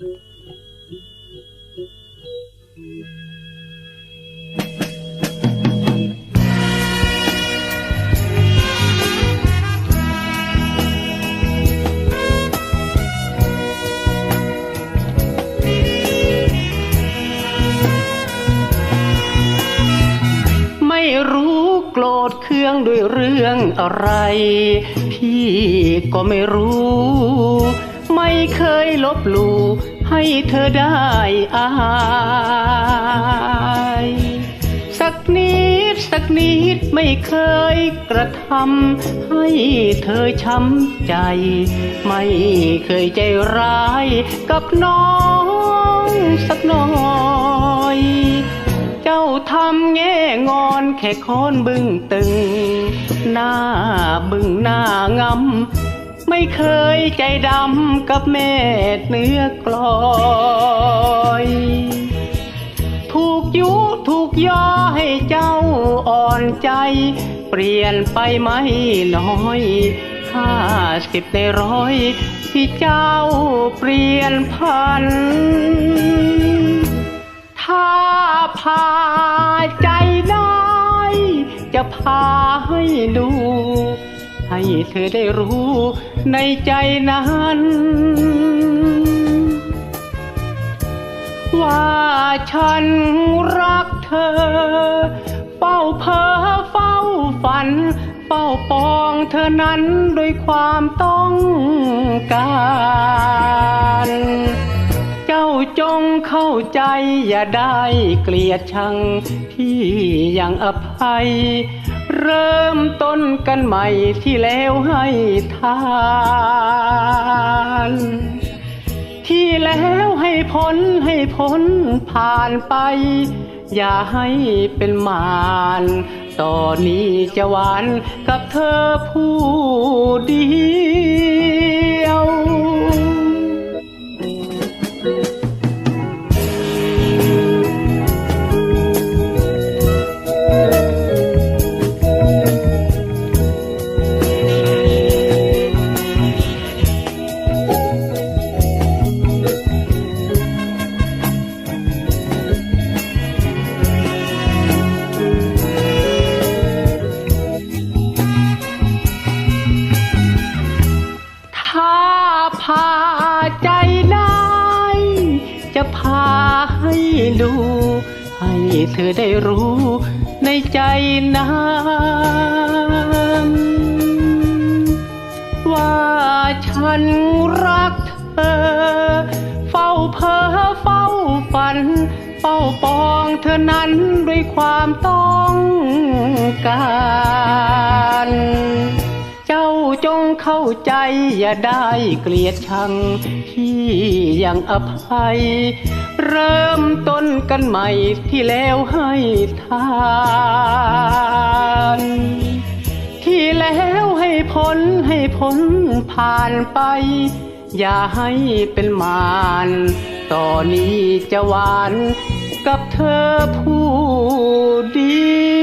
ไม่รู้โกรธเคืองด้วยเรื่องอะไร พี่ก็ไม่รู้ ไม่เคยลบหลู่ให้เธอได้อายสักนิดสักนิดไม่เคยกระทำให้เธอช้ำใจ ไม่เคยใจร้ายกับน้องสักหน่อยเจ้าทำแง่งอนแค่คอนบึ้งตึง หน้าบึ้งหน้างำ ไม่เคยใจดำกับแม่เนื้อกลอยถูกยุถูกย่อให้เจ้าอ่อนใจ เปลี่ยนไปไม่น้อยห้าสิบในร้อย ที่เจ้าเปลี่ยนพัน ถ้าพาใจได้ จะพาให้ดู ให้เธอได้รู้ในใจนั้น ว่าฉันรักเธอ เฝ้าเพ้อเฝ้าฝัน เฝ้าปองเธอนั้นด้วยความต้องการ จ้าจงเข้าใจอย่าได้เกลียดชังพี่ยังอภัย เริ่มต้นกันใหม่ที่แล้วให้ทานที่แล้วให้พ้นให้พ้นผ่านไป อย่าให้เป็นมารตอนนี้จะหวานกับเธอผู้เดียวาใจได้จะพาให้ดู ให้เธอได้รู้ในใจนั้นว่าฉันรักเธอ เฝ้าเพ้อเฝ้าฝัน เฝ้าปองเธอนั้นด้วยความต้องการ เข้าใจอย่าได้เกลียดชัง พี่ยังอภัย เริ่มต้นกันใหม่ที่แล้วให้ทานที่แล้วให้พ้นให้พ้นผ่านไป อย่าให้เป็นมารตอนนี้จะหวานกับเธอผู้เดี